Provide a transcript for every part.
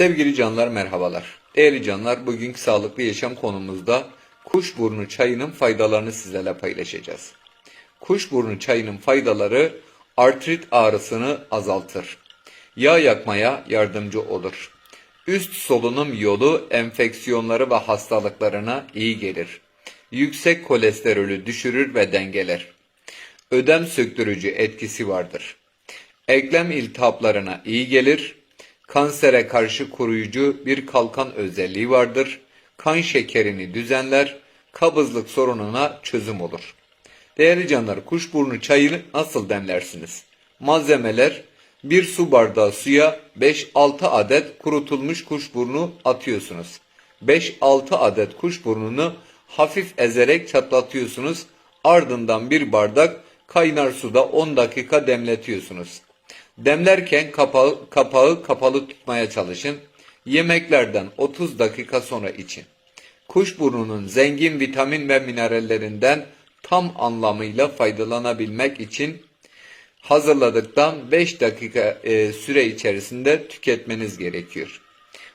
Sevgili canlar merhabalar. Değerli canlar bugünkü sağlıklı yaşam konumuzda kuşburnu çayının faydalarını sizlerle paylaşacağız. Kuşburnu çayının faydaları artrit ağrısını azaltır. Yağ yakmaya yardımcı olur. Üst solunum yolu enfeksiyonları ve hastalıklarına iyi gelir. Yüksek kolesterolü düşürür ve dengeler. Ödem söktürücü etkisi vardır. Eklem iltihaplarına iyi gelir. Kansere karşı koruyucu bir kalkan özelliği vardır. Kan şekerini düzenler. Kabızlık sorununa çözüm olur. Değerli canlar, kuşburnu çayını nasıl demlersiniz? Malzemeler 1 su bardağı suya 5-6 adet kurutulmuş kuşburnu atıyorsunuz. 5-6 adet kuşburnunu hafif ezerek çatlatıyorsunuz. Ardından bir bardak kaynar suda 10 dakika demletiyorsunuz. Demlerken kapağı, kapağı kapalı tutmaya çalışın. Yemeklerden 30 dakika sonra için. Kuşburnunun zengin vitamin ve minerallerinden tam anlamıyla faydalanabilmek için hazırladıktan 5 dakika e, süre içerisinde tüketmeniz gerekiyor.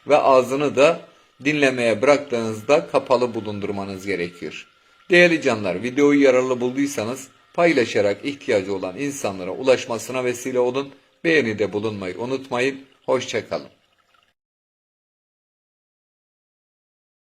Ve ağzını da dinlemeye bıraktığınızda kapalı bulundurmanız gerekiyor. Değerli canlar videoyu yararlı bulduysanız paylaşarak ihtiyacı olan insanlara ulaşmasına vesile olun. Beğeni de bulunmayı unutmayın. Hoşçakalın.